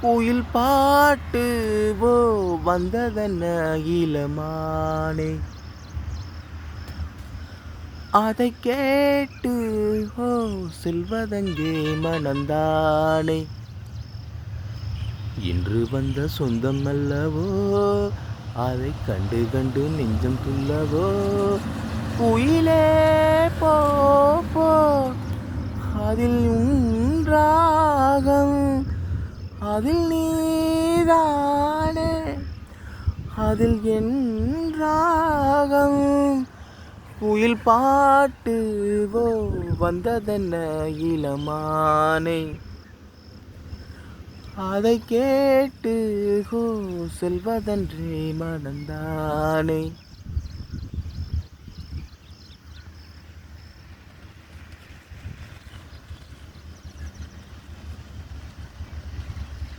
குயில் பாட்டு ஓ வந்ததென்ன இளமானே? அதை கேட்டு ஓ செல்வதங்கே மனந்தானே இன்று வந்த சொந்தம் அல்லவோ அதை கண்டு கண்டு நெஞ்சம் துள்ளவோ? குயிலே போ போ அதில் உன்றாகம் அதில் நீதானே? அதில் என்றாகம் ராகம். பாட்டுவோ வந்ததென்ன இளமானே? அதை கேட்டு ஹோ செல்வதன்றே மணந்தானே?